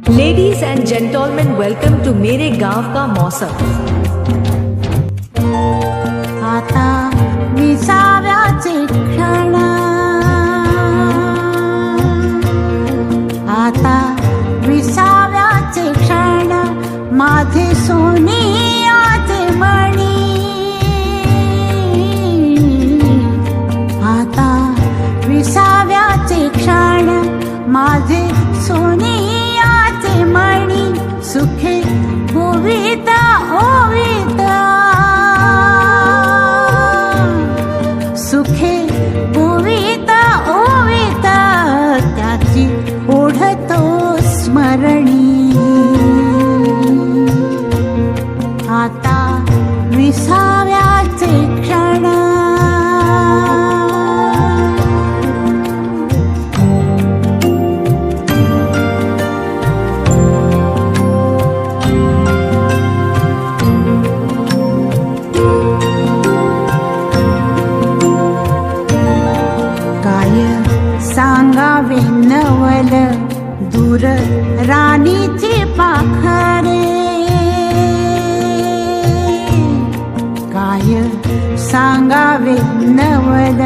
ladies and gentleman welcome to मेरे गांव का मौसम सांगावे नवल दूर राणीची पाखरे. काय सांगावे नवल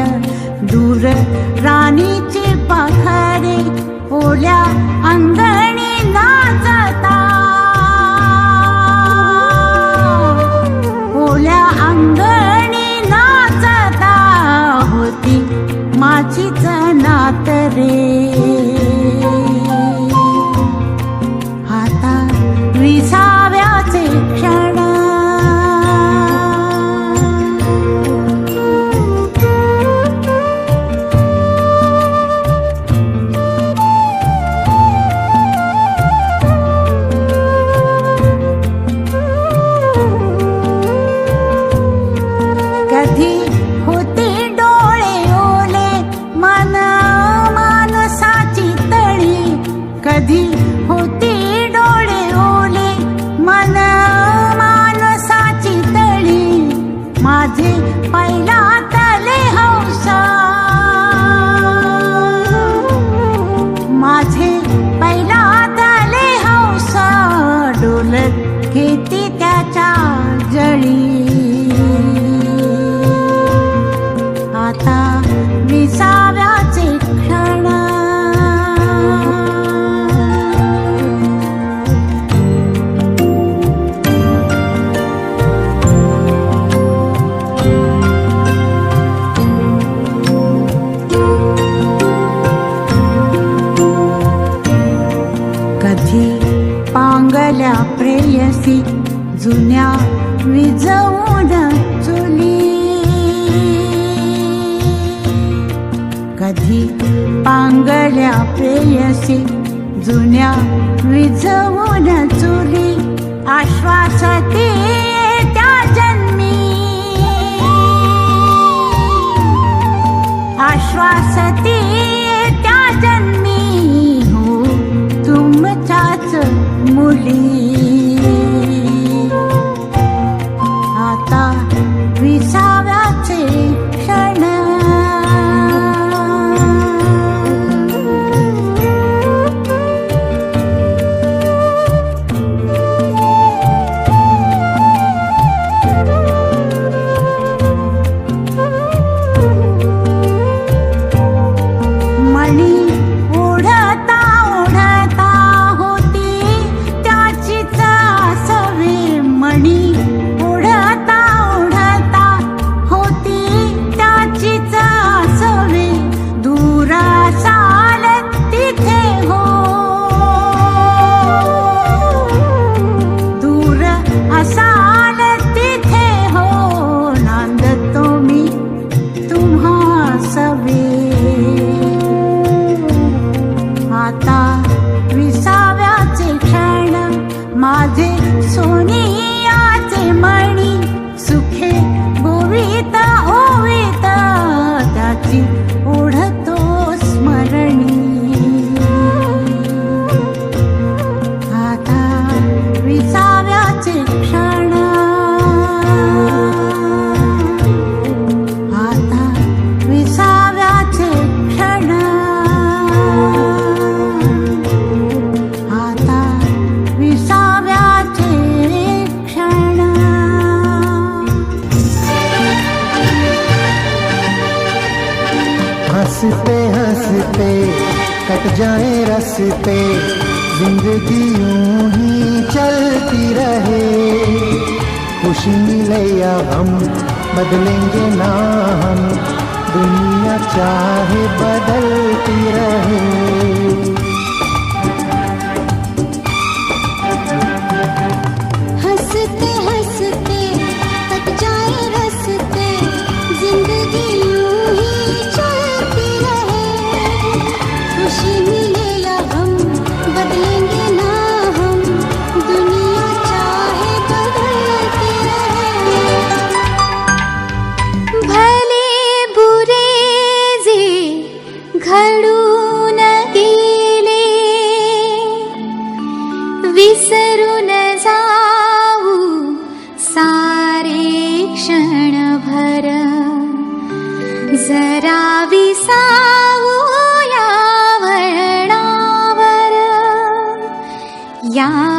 दूर राणीची पाखरे. ओल्या अंगणी नाचता. ओल्या अंगणी नाचता. होती माझीच नात रे. पांगळ्या प्रेयसी जुन्या विझवून चुली आश्वासते त्या जन्मी. आश्वासते त्या जन्मी हो तुमच्याच मुली. रास्ते कट जाए रस्ते जिंदगी यूं ही चलती रहे। खुशी मिले या हम बदलेंगे ना हम। दुनिया चाहे बदलती रहे। विसरून जाऊ सारे क्षण क्षणभर जरा विसाऊ या वर्णावर. या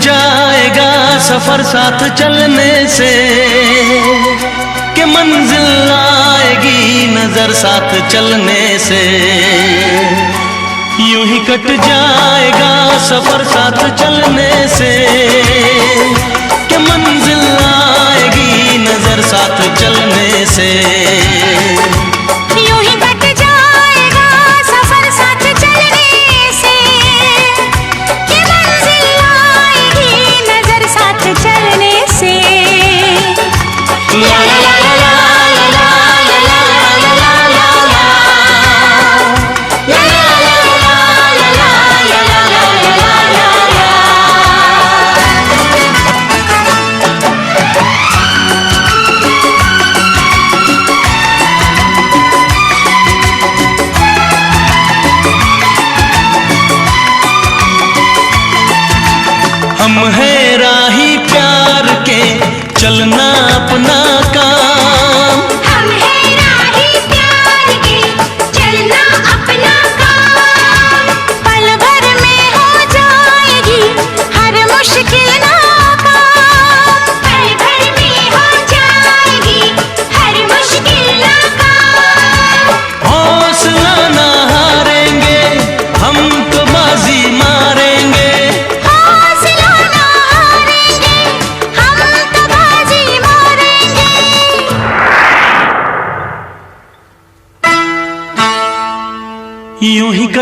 जाएगा सफ़र साथ चलने से, के मंजिल आएगी नज़र साथ चलने से। यूँ ही कट जाएगा सफ़र साथ चलने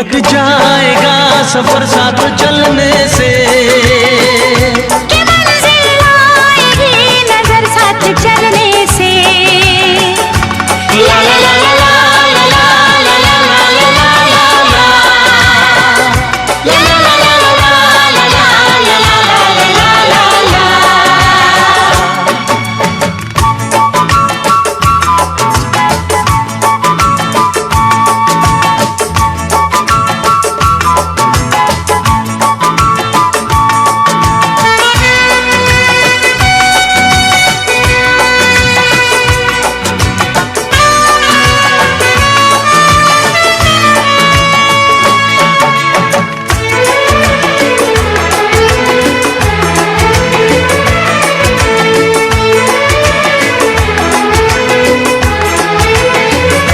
कट जाएगा सफर साथ चलने से।